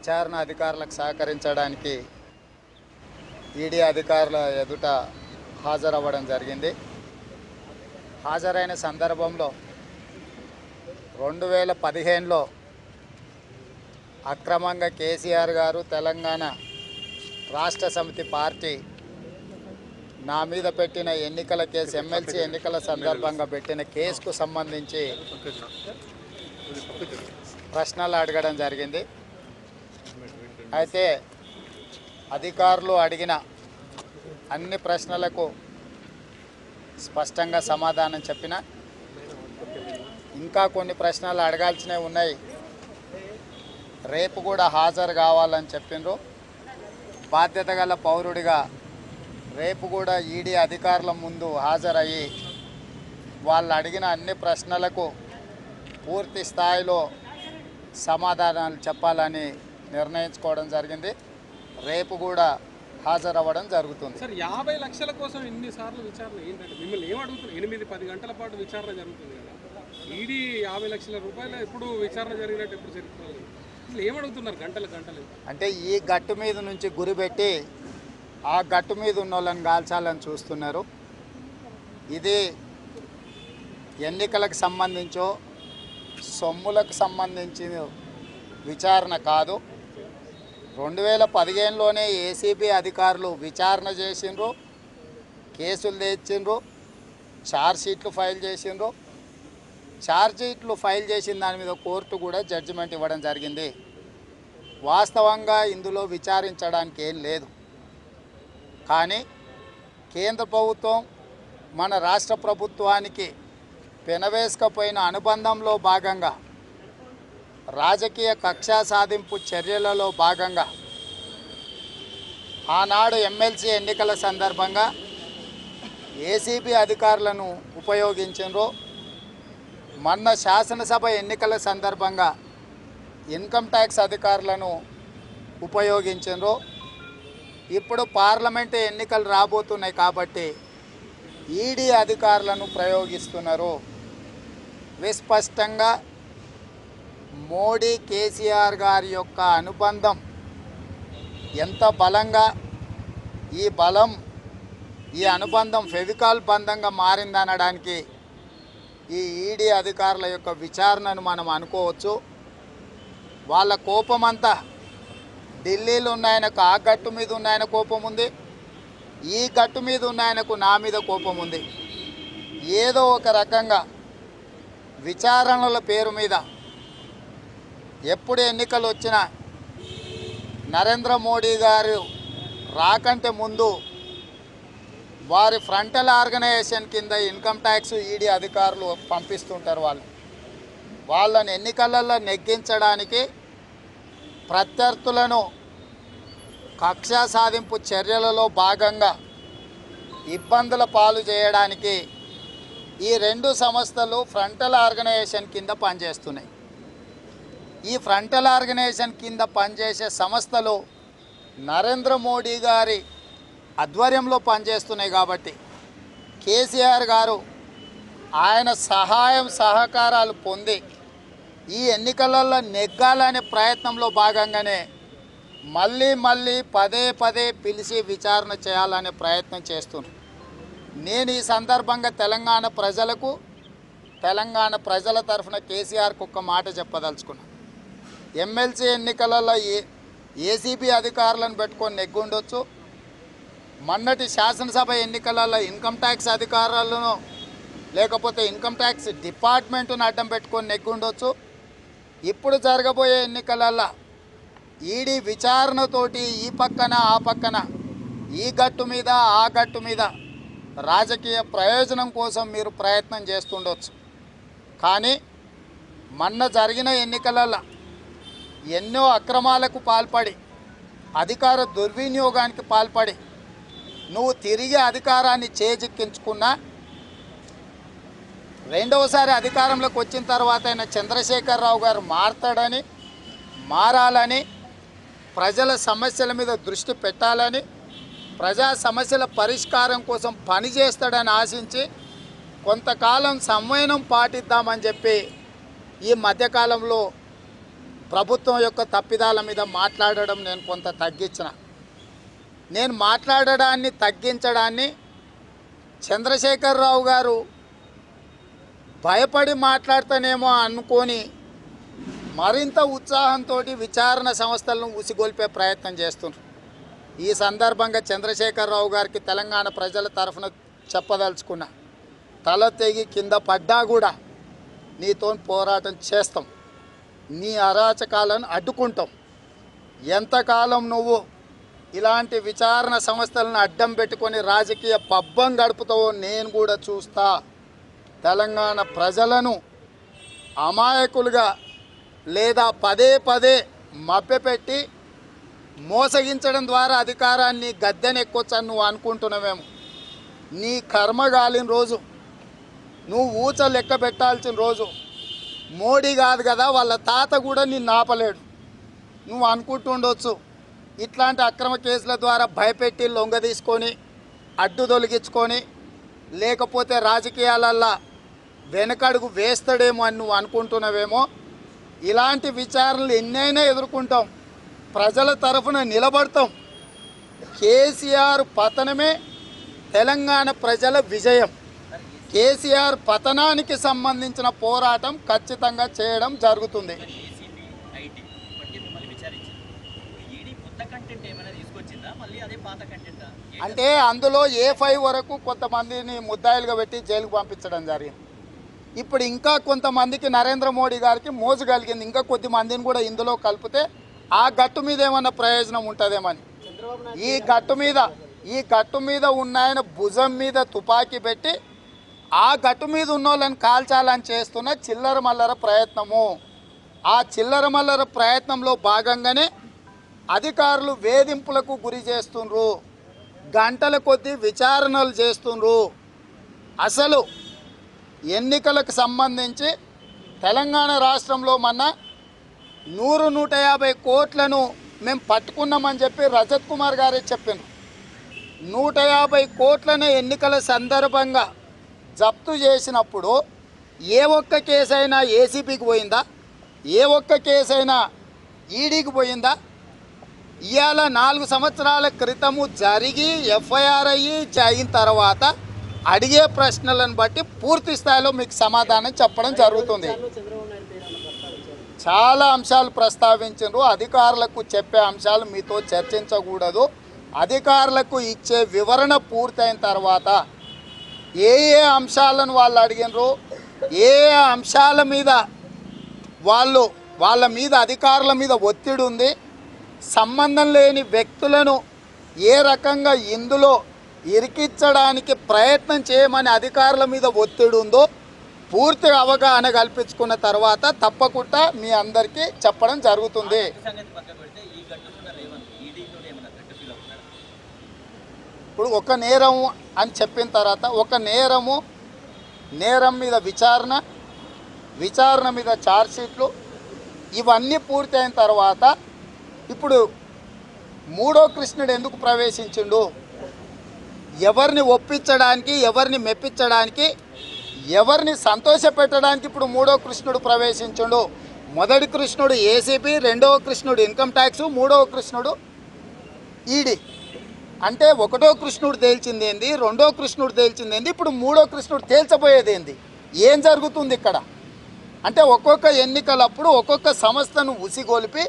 విచారణ అధికారులకు సహకరించడానికి ఈడీ అధికారుల ఎదుట హాజరవ్వడం జరిగింది. హాజరైన సందర్భంలో రెండు వేల పదిహేనులో అక్రమంగా కేసీఆర్ గారు తెలంగాణ రాష్ట్ర సమితి పార్టీ నా మీద పెట్టిన ఎన్నికల కేసు ఎమ్మెల్సీ ఎన్నికల సందర్భంగా పెట్టిన కేసుకు సంబంధించి ప్రశ్నలు అడగడం జరిగింది. అయితే అధికారులు అడిగిన అన్ని ప్రశ్నలకు స్పష్టంగా సమాధానం చెప్పిన ఇంకా కొన్ని ప్రశ్నలు అడగాల్సినవి ఉన్నాయి. రేపు కూడా హాజరు కావాలని చెప్పిండ్రు. బాధ్యత గల పౌరుడిగా రేపు కూడా ఈడీ అధికారుల ముందు హాజరయ్యి వాళ్ళు అడిగిన అన్ని ప్రశ్నలకు పూర్తి స్థాయిలో సమాధానాలు చెప్పాలని నిర్ణయించుకోవడం జరిగింది. రేపు కూడా హాజరవ్వడం జరుగుతుంది. సార్ యాభై లక్షల కోసం ఎన్నిసార్లు విచారణ ఏంటంటే మిమ్మల్ని ఏం అడుగుతున్నారు? ఎనిమిది పది గంటల పాటు విచారణ జరుగుతుంది కదా. ఈడీ యాభై లక్షల రూపాయలు ఎప్పుడు విచారణ జరిగినట్టు ఎప్పుడు జరుగుతుంది అసలు ఏం అడుగుతున్నారు గంటలు గంటలు? అంటే ఈ గట్టు మీద నుంచి గురిపెట్టి ఆ గట్టు మీద ఉన్న వాళ్ళని కాల్చాలని చూస్తున్నారు. ఇది ఎన్నికలకు సంబంధించో సొమ్ములకు సంబంధించిన విచారణ కాదు. రెండు వేల పదిహేనులోనే ఏసీబీ అధికారులు విచారణ చేసిండ్రు కేసులు తెచ్చిండ్రు ఛార్జ్ షీట్లు ఫైల్ చేసిండ్రు. ఛార్జ్ షీట్లు ఫైల్ చేసిన దాని మీద కోర్టు కూడా జడ్జిమెంట్ ఇవ్వడం జరిగింది. వాస్తవంగా ఇందులో విచారించడానికి ఏం లేదు. కానీ కేంద్ర ప్రభుత్వం మన రాష్ట్ర ప్రభుత్వానికి పెనవేసుకపోయిన అనుబంధంలో భాగంగా రాజకీయ కక్షా సాధింపు చర్యలలో భాగంగా ఆనాడు ఎమ్మెల్సీ ఎన్నికల సందర్భంగా ఏసీబీ అధికారులను ఉపయోగించారు మొన్న శాసనసభ ఎన్నికల సందర్భంగా ఇన్కమ్ ట్యాక్స్ అధికారులను ఉపయోగించారు ఇప్పుడు పార్లమెంటు ఎన్నికలు రాబోతున్నాయి కాబట్టి ఈడీ అధికారులను ప్రయోగిస్తున్నారు విస్పష్టంగా మోడీ కేసీఆర్ గారి యొక్క అనుబంధం ఎంత బలంగా ఈ బలం ఈ అనుబంధం ఫెవికాల్ బంధంగా మారిందనడానికి ఈ ఈడీ అధికారుల యొక్క విచారణను మనం అనుకోవచ్చు. వాళ్ళ కోపమంతా ఢిల్లీలో ఉన్న ఆయనకు ఆ గట్టు మీద ఉన్న ఆయన కోపం ఉంది ఈ గట్టు మీద ఉన్న ఆయనకు నా మీద కోపం ఉంది. ఏదో ఒక రకంగా విచారణల పేరు మీద ఎప్పుడు ఎన్నికలు వచ్చినా నరేంద్ర మోడీ గారు రాకంటే ముందు వారి ఫ్రంటల్ ఆర్గనైజేషన్ కింద ఇన్కమ్ ట్యాక్స్ ఈడీ అధికారులు పంపిస్తుంటారు వాళ్ళు. వాళ్ళని ఎన్నికలలో నెగ్గించడానికి ప్రత్యర్థులను కక్షా సాధింపు చర్యలలో భాగంగా ఇబ్బందుల పాలు చేయడానికి ఈ రెండు సంస్థలు ఫ్రంటల్ ఆర్గనైజేషన్ కింద పనిచేస్తున్నాయి. ఈ ఫ్రంటల్ ఆర్గనైజేషన్ కింద పనిచేసే సంస్థలు నరేంద్ర మోడీ గారి ఆధ్వర్యంలో పనిచేస్తున్నాయి కాబట్టి కేసీఆర్ గారు ఆయన సహాయం సహకారాలు పొంది ఈ ఎన్నికలలో నెగ్గాలనే ప్రయత్నంలో భాగంగానే మళ్ళీ మళ్ళీ పదే పదే పిలిచి విచారణ చేయాలనే ప్రయత్నం చేస్తున్నారు. నేను ఈ సందర్భంగా తెలంగాణ ప్రజలకు తెలంగాణ ప్రజల తరఫున కేసీఆర్కు ఒక్క మాట చెప్పదలుచుకున్నాను ఎమ్మెల్సీ ఎన్నికలలో ఏ ఏసీబీ అధికారులను పెట్టుకొని నెగ్గుండొచ్చు. మొన్నటి శాసనసభ ఎన్నికలలో ఇన్కమ్ ట్యాక్స్ అధికారులను లేకపోతే ఇన్కమ్ ట్యాక్స్ డిపార్ట్మెంట్ను అడ్డం పెట్టుకొని నెగ్గుండొచ్చు. ఇప్పుడు జరగబోయే ఎన్నికలలో ఈడీ విచారణతోటి ఈ పక్కన ఆ పక్కన ఈ గట్టు మీద ఆ గట్టు మీద రాజకీయ ప్రయోజనం కోసం మీరు ప్రయత్నం చేస్తుండొచ్చు. కానీ మొన్న జరిగిన ఎన్నికలలో ఎన్నో అక్రమాలకు పాల్పడి అధికార దుర్వినియోగానికి పాల్పడి నువ్వు తిరిగి అధికారాన్ని చేజిక్కించుకున్నా రెండవసారి అధికారంలోకి వచ్చిన తర్వాత ఆయన చంద్రశేఖరరావు గారు మారతాడని మారాలని ప్రజల సమస్యల మీద దృష్టి పెట్టాలని ప్రజా సమస్యల పరిష్కారం కోసం పనిచేస్తాడని ఆశించి కొంతకాలం సంవయనం పాటిద్దామని చెప్పి ఈ మధ్యకాలంలో ప్రభుత్వం యొక్క తప్పిదాల మీద మాట్లాడడం నేను కొంత తగ్గించిన. నేను మాట్లాడడాన్ని తగ్గించడాన్ని చంద్రశేఖరరావు గారు భయపడి మాట్లాడతానేమో అనుకొని మరింత ఉత్సాహంతో విచారణ సంస్థలను ఉసిగొల్పే ప్రయత్నం చేస్తున్నారు ఈ సందర్భంగా చంద్రశేఖరరావు గారికి తెలంగాణ ప్రజల తరఫున చెప్పదలుచుకున్నా తల తెగి కింద పడ్డా కూడా నీతో పోరాటం చేస్తాం. నీ అరాచకాలను అడ్డుకుంటాం ఎంతకాలం నువ్వు ఇలాంటి విచారణ సంస్థలను అడ్డం పెట్టుకొని రాజకీయ పబ్బం గడుపుతావో నేను కూడా చూస్తా. తెలంగాణ ప్రజలను అమాయకులుగా లేదా పదే పదే మభ్యపెట్టి మోసగించడం ద్వారా అధికారాన్ని గద్దెనెక్కొచ్చని నువ్వు అనుకుంటున్నావేమో. నీ కర్మ గాలిన రోజు నువ్వు ఊచ లెక్క పెట్టాల్సిన రోజు మోడీ కాదు కదా వాళ్ళ తాత కూడా నిన్ను ఆపలేడు. నువ్వు అనుకుంటుండొచ్చు ఇట్లాంటి అక్రమ కేసుల ద్వారా భయపెట్టి లొంగ తీసుకొని అడ్డు తొలగించుకొని లేకపోతే రాజకీయాలల్లా వెనకడుగు వేస్తాడేమో అని నువ్వు అనుకుంటున్నావేమో. ఇలాంటి విచారణలు ఎన్నైనా ఎదుర్కొంటాం. ప్రజల తరఫున నిలబడతాం. కేసీఆర్ పతనమే తెలంగాణ ప్రజల విజయం. కేసీఆర్ పతనానికి సంబంధించిన పోరాటం ఖచ్చితంగా చేయడం జరుగుతుంది. కంటెంటా అంటే అందులో ఏ ఫైవ్ వరకు కొంతమందిని ముద్దాయిలుగా పెట్టి జైలుకు పంపించడం జరిగింది. ఇప్పుడు ఇంకా కొంతమందికి నరేంద్ర మోడీ గారికి మోజు కలిగింది. ఇంకా కొద్ది మందిని కూడా ఇందులో కలిపితే ఆ గట్టు మీద ఏమన్నా ప్రయోజనం ఉంటుందేమని. ఈ గట్టు మీద ఈ గట్టు మీద ఉన్న ఆయన భుజం మీద తుపాకీ పెట్టి ఆ గట్టు మీద ఉన్న వాళ్ళని కాల్చాలని చేస్తున్న చిల్లర మల్లర ప్రయత్నము. ఆ చిల్లర మల్లర ప్రయత్నంలో భాగంగానే అధికారులు వేధింపులకు గురి చేస్తుండ్రు. గంటల కొద్దీ విచారణలు చేస్తుండ్రు. అసలు ఎన్నికలకు సంబంధించి తెలంగాణ రాష్ట్రంలో మన నూరు నూట యాభై కోట్లను మేము పట్టుకున్నామని చెప్పి రజత్ కుమార్ గారే చెప్పాను నూట యాభై కోట్లను ఎన్నికల సందర్భంగా జప్తు చేసినప్పుడు ఏ ఒక్క కేసు అయినా ఏసీపీకి పోయిందా? ఏ ఒక్క కేసు అయినా ఈడీకి పోయిందా? ఇవాళ నాలుగు సంవత్సరాల క్రితము జరిగి ఎఫ్ఐఆర్ అయ్యి అయిన తర్వాత అడిగే ప్రశ్నలను బట్టి పూర్తి స్థాయిలో మీకు సమాధానం చెప్పడం జరుగుతుంది. చాలా అంశాలు ప్రస్తావించారు అధికారులకు చెప్పే అంశాలు మీతో చర్చించకూడదు. అధికారులకు ఇచ్చే వివరణ పూర్తయిన తర్వాత ఏ ఏ అంశాలను వాళ్ళు అడిగినరు ఏ ఏ అంశాల మీద వాళ్ళు వాళ్ళ మీద అధికారుల మీద ఒత్తిడి ఉంది సంబంధం లేని వ్యక్తులను ఏ రకంగా ఇందులో ఇరికించడానికి ప్రయత్నం చేయమని అధికారుల మీద ఒత్తిడి ఉందో పూర్తి అవగాహన కల్పించుకున్న తర్వాత తప్పకుండా మీ అందరికీ చెప్పడం జరుగుతుంది. ఇప్పుడు ఒక నేరము అని చెప్పిన తర్వాత ఒక నేరము నేరం మీద విచారణ విచారణ మీద ఛార్జ్షీట్లు ఇవన్నీ పూర్తయిన తర్వాత ఇప్పుడు మూడో కృష్ణుడు ఎందుకు ప్రవేశించిండు? ఎవరిని ఒప్పించడానికి ఎవరిని మెప్పించడానికి ఎవరిని సంతోషపెట్టడానికి ఇప్పుడు మూడో కృష్ణుడు ప్రవేశించుడు? మొదటి కృష్ణుడు ఏసీబీ రెండవ కృష్ణుడు ఇన్కమ్ ట్యాక్స్ మూడవ కృష్ణుడు ఈడీ అంటే ఒకటో కృష్ణుడు తేల్చింది ఏంది రెండో కృష్ణుడు తేల్చింది ఏంది ఇప్పుడు మూడో కృష్ణుడు తేల్చబోయేది ఏంది? ఏం జరుగుతుంది ఇక్కడ? అంటే ఒక్కొక్క ఎన్నికలప్పుడు ఒక్కొక్క సంస్థను ఉసిగొలిపి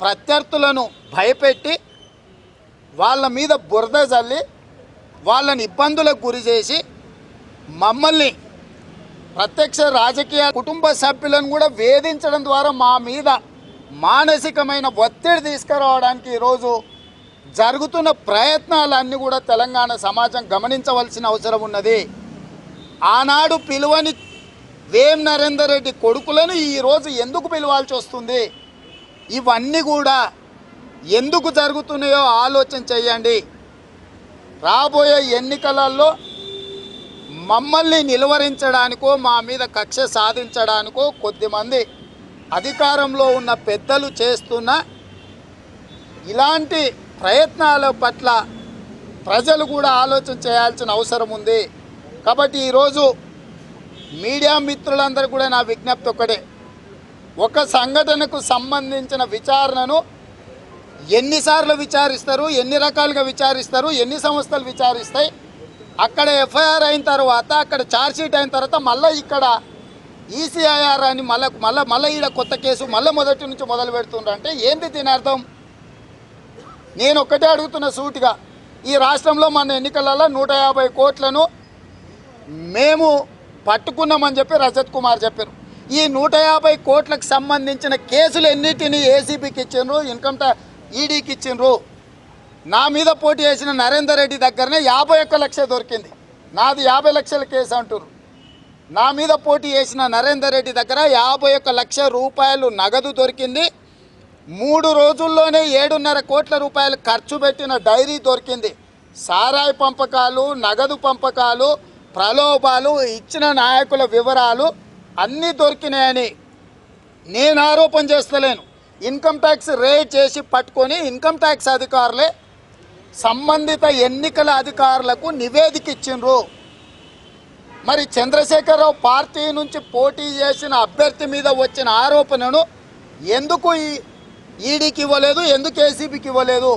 ప్రత్యర్థులను భయపెట్టి వాళ్ళ మీద బురద చల్లి వాళ్ళని ఇబ్బందులకు గురి చేసి మమ్మల్ని ప్రత్యక్ష రాజకీయ కుటుంబ సభ్యులను కూడా వేధించడం ద్వారా మా మీద మానసికమైన ఒత్తిడి తీసుకురావడానికి ఈరోజు జరుగుతున్న ప్రయత్నాలన్నీ కూడా తెలంగాణ సమాజం గమనించవలసిన అవసరం ఉన్నది. ఆనాడు పిలువని వేం నరేందర్ రెడ్డి కొడుకులను ఈరోజు ఎందుకు పిలవాల్సి వస్తుంది? ఇవన్నీ కూడా ఎందుకు జరుగుతున్నాయో ఆలోచన చేయండి. రాబోయే ఎన్నికలలో మమ్మల్ని నిలువరించడానికో మా మీద కక్ష సాధించడానికో కొద్దిమంది అధికారంలో ఉన్న పెద్దలు చేస్తున్న ఇలాంటి ప్రయత్నాల పట్ల ప్రజలు కూడా ఆలోచన చేయాల్సిన అవసరం ఉంది. కాబట్టి ఈరోజు మీడియా మిత్రులందరూ కూడా నా విజ్ఞప్తి ఒక్కటే. ఒక సంఘటనకు సంబంధించిన విచారణను ఎన్నిసార్లు విచారిస్తారు ఎన్ని రకాలుగా విచారిస్తారు ఎన్ని సంస్థలు విచారిస్తాయి అక్కడ ఎఫ్ఐఆర్ అయిన తర్వాత అక్కడ ఛార్జ్షీట్ అయిన తర్వాత మళ్ళీ ఇక్కడ ఈసీఐఆర్ అని మళ్ళీ మళ్ళీ మళ్ళీ ఈడ కొత్త కేసు మళ్ళీ మొదటి నుంచి మొదలు పెడుతుండ్రంటే ఏంది దీని అర్థం? నేను ఒక్కటే అడుగుతున్న సూటిగా ఈ రాష్ట్రంలో మన ఎన్నికలలో నూట యాభై కోట్లను మేము పట్టుకున్నామని చెప్పి రజత్ కుమార్ చెప్పారు. ఈ నూట యాభై కోట్లకు సంబంధించిన కేసులు ఎన్నిటిని ఏసీబీకి ఇచ్చిండ్రు ఇన్కమ్ ట్యాక్స్ ఈడీకి ఇచ్చిండ్రు? నా మీద పోటీ చేసిన నరేందర్ రెడ్డి దగ్గరనే యాభై ఒక్క లక్ష దొరికింది. నాది యాభై లక్షల కేసు అంటారు నా మీద పోటీ చేసిన నరేందర్ రెడ్డి దగ్గర యాభై ఒక్క లక్ష రూపాయలు నగదు దొరికింది. మూడు రోజుల్లోనే ఏడున్నర కోట్ల రూపాయలు ఖర్చు పెట్టిన డైరీ దొరికింది. సారాయి పంపకాలు నగదు పంపకాలు ప్రలోభాలు ఇచ్చిన నాయకుల వివరాలు అన్నీ దొరికినాయని నేను ఆరోపణ చేస్తలేను. ఇన్కమ్ ట్యాక్స్ రేట్ చేసి పట్టుకొని ఇన్కమ్ ట్యాక్స్ అధికారులే సంబంధిత ఎన్నికల అధికారులకు నివేదిక ఇచ్చిండ్రు. మరి చంద్రశేఖరరావు పార్టీ నుంచి పోటీ చేసిన అభ్యర్థి మీద వచ్చిన ఆరోపణను ఎందుకు ఈ ఈడీకి ఇవ్వలేదు ఎందుకు ఏసీబీకి ఇవ్వలేదు?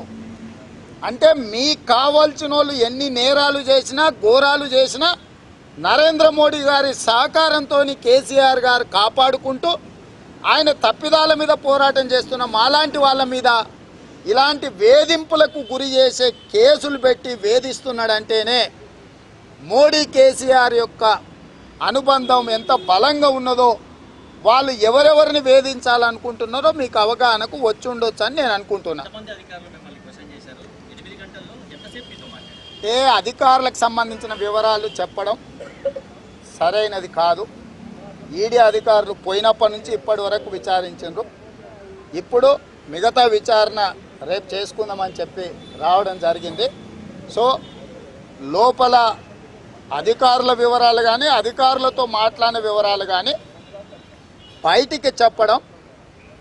అంటే మీకు కావాల్సిన వాళ్ళు ఎన్ని నేరాలు చేసినా ఘోరాలు చేసినా నరేంద్ర మోడీ గారి సహకారంతో కేసీఆర్ గారు కాపాడుకుంటూ ఆయన తప్పిదాల మీద పోరాటం చేస్తున్న మాలాంటి వాళ్ళ మీద ఇలాంటి వేధింపులకు గురి చేసే కేసులు పెట్టి వేధిస్తున్నాడంటేనే మోడీ కేసీఆర్ యొక్క అనుబంధం ఎంత బలంగా ఉన్నదో వాళ్ళు ఎవరెవరిని వేధించాలనుకుంటున్నారో మీకు అవగాహనకు వచ్చి ఉండొచ్చు అని నేను అనుకుంటున్నా. ఎంతమంది అధికారులు మిమ్మల్ని క్వశ్చన్ చేశారు? ఎనిమిది గంటల్లో ఎంతసేపు మీతో మాట్లాడారు? ఏ అధికారులకు సంబంధించిన వివరాలు చెప్పడం సరైనది కాదు. ఈడీ అధికారులు పోయినప్పటి నుంచి ఇప్పటి వరకు విచారించారు ఇప్పుడు మిగతా విచారణ రేపు చేసుకుందామని చెప్పి రావడం జరిగింది. సో లోపల అధికారుల వివరాలు కానీ అధికారులతో మాట్లాడిన వివరాలు కానీ బయటికి చెప్పడం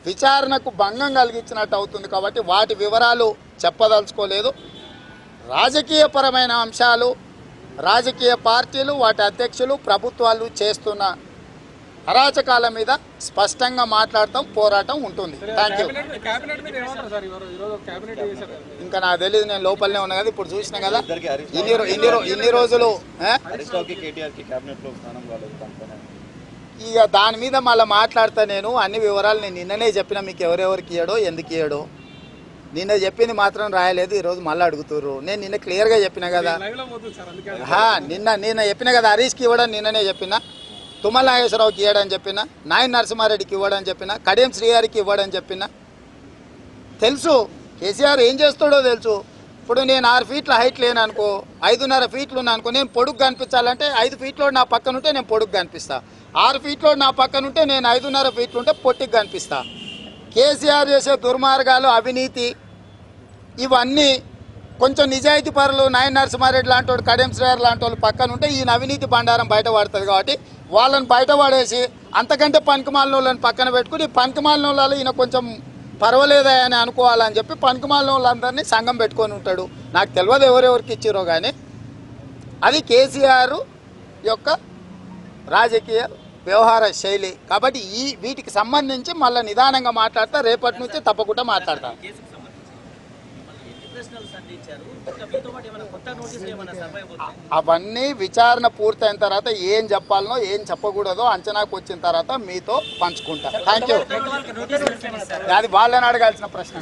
విచారణకు భంగం కలిగించినట్టు అవుతుంది కాబట్టి వాటి వివరాలు చెప్పదలుచుకోలేదు. రాజకీయపరమైన అంశాలు రాజకీయ పార్టీలు వాటి అధ్యక్షులు ప్రభుత్వాలు చేస్తున్న అరాచకాల మీద స్పష్టంగా మాట్లాడటం పోరాటం ఉంటుంది. Thank you. ఇంకా నాకు తెలియదు నేను లోపలనే ఉన్నా కదా ఇప్పుడు చూసిన కదా. ఇన్ని ఇన్ని ఇన్ని రోజులు ఇక దాని మీద మళ్ళీ మాట్లాడతా నేను. అన్ని వివరాలు నేను నిన్ననే చెప్పిన మీకు ఎవరెవరికి ఇయ్యడో ఎందుకు ఇయ్యడో. నిన్న చెప్పింది మాత్రం రాయలేదు ఈరోజు మళ్ళీ అడుగుతుర్రు. నేను నిన్న క్లియర్గా చెప్పిన కదా. నిన్న నిన్న చెప్పిన కదా హరీష్కి ఇవ్వడం నిన్ననే చెప్పిన. తుమ్మల నాగేశ్వరరావుకి ఇవ్వడం చెప్పిన. నాయన్ నరసింహారెడ్డికి ఇవ్వడం చెప్పిన. కడియం శ్రీగారికి ఇవ్వడం చెప్పిన. తెలుసు కేసీఆర్ ఏం చేస్తాడో తెలుసు. ఇప్పుడు నేను ఆరు ఫీట్ల హైట్ లేను అనుకో ఐదున్నర ఫీట్లు ఉన్నా అనుకో నేను పొడుగు కనిపించాలంటే ఐదు ఫీట్లో నా పక్కన ఉంటే నేను పొడుగు కనిపిస్తా ఆరు ఫీట్లో నా పక్కన ఉంటే నేను ఐదున్నర ఫీట్లు ఉంటే పొట్టికి కనిపిస్తా. కేసీఆర్ చేసే దుర్మార్గాలు అవినీతి ఇవన్నీ కొంచెం నిజాయితీ పరులు నాయన నరసింహారెడ్డి లాంటి వాడు కడియం శ్రేయర్ లాంటి వాళ్ళు పక్కన ఉంటే ఈయన అవినీతి బండారం బయట పడుతుంది కాబట్టి వాళ్ళని బయట పడేసి అంతకంటే పనికిమాలిన వాళ్ళని పక్కన పెట్టుకుని పనికిమాలిన వాళ్ళు ఈయన కొంచెం పర్వాలేదా అని అనుకోవాలని చెప్పి పనికిమాలిన వాళ్ళందరినీ సంఘం పెట్టుకొని ఉంటాడు. నాకు తెలియదు ఎవరెవరికి ఇచ్చిరో కానీ అది కేసీఆర్ యొక్క రాజకీయ వ్యవహార శైలి. కాబట్టి ఈ వీటికి సంబంధించి మళ్ళీ నిదానంగా మాట్లాడతా రేపటి నుంచి తప్పకుండా మాట్లాడతా. అవన్నీ విచారణ పూర్తయిన తర్వాత ఏం చెప్పాలనో ఏం చెప్పకూడదో అంచనాకు వచ్చిన తర్వాత మీతో పంచుకుంటా. Thank you? అది వాళ్ళని అడగాల్సిన ప్రశ్న.